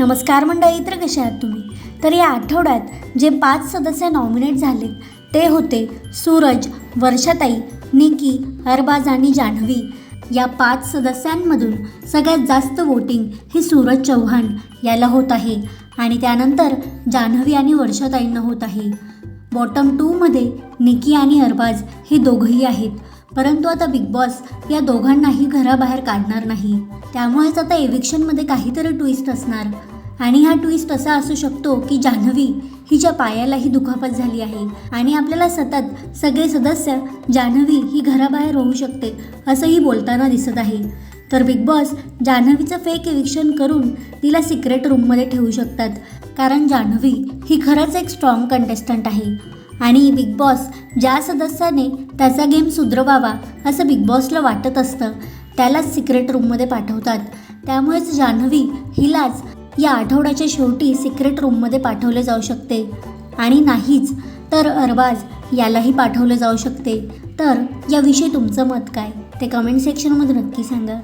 नमस्कार मंडळी तर कशा आहात तुम्ही? तर या आठवड्यात जे पाच सदस्य नॉमिनेट झाले ते होते सूरज वर्षाताई निकी अरबाज आणि जान्हवी. या पाच सदस्यांमधून सगळ्यात जास्त वोटिंग ही सूरज चव्हाण याला होत आहे आणि त्यानंतर जान्हवी आणि वर्षाताईंना होत आहे. बॉटम टूमध्ये निकी आणि अरबाज हे दोघंही आहेत परंतु आता बिग बॉस या दोघांनाही घराबाहेर काढणार नाही. त्यामुळेच आता एविक्शनमध्ये काहीतरी ट्विस्ट असणार. आणि हा ट्विस्ट असा असू शकतो की जान्हवी हिच्या पायालाही दुखापत झाली आहे आणि आपल्याला सतत सगळे सदस्य जान्हवी ही घराबाहेर होऊ शकते असंही बोलताना दिसत आहे. तर बिग बॉस जान्हवीचं फेक एविक्शन करून तिला सिक्रेट रूममध्ये ठेवू शकतात कारण जान्हवी ही खरंच एक स्ट्रॉंग कंटेस्टंट आहे. आणि बिग बॉस ज्या सदस्याने त्याचा गेम सुधरवावा असं बिग बॉसला वाटत असतं त्यालाच सिक्रेट रूममध्ये पाठवतात. त्यामुळेच जान्हवी हिलाच या आठवड्याच्या शेवटी सिक्रेट रूममध्ये पाठवले जाऊ शकते. आणि नाहीच तर अरबाज यालाही पाठवले जाऊ शकते. तर याविषयी तुमचं मत काय? ते कमेंट सेक्शनमध्ये नक्की सांगा.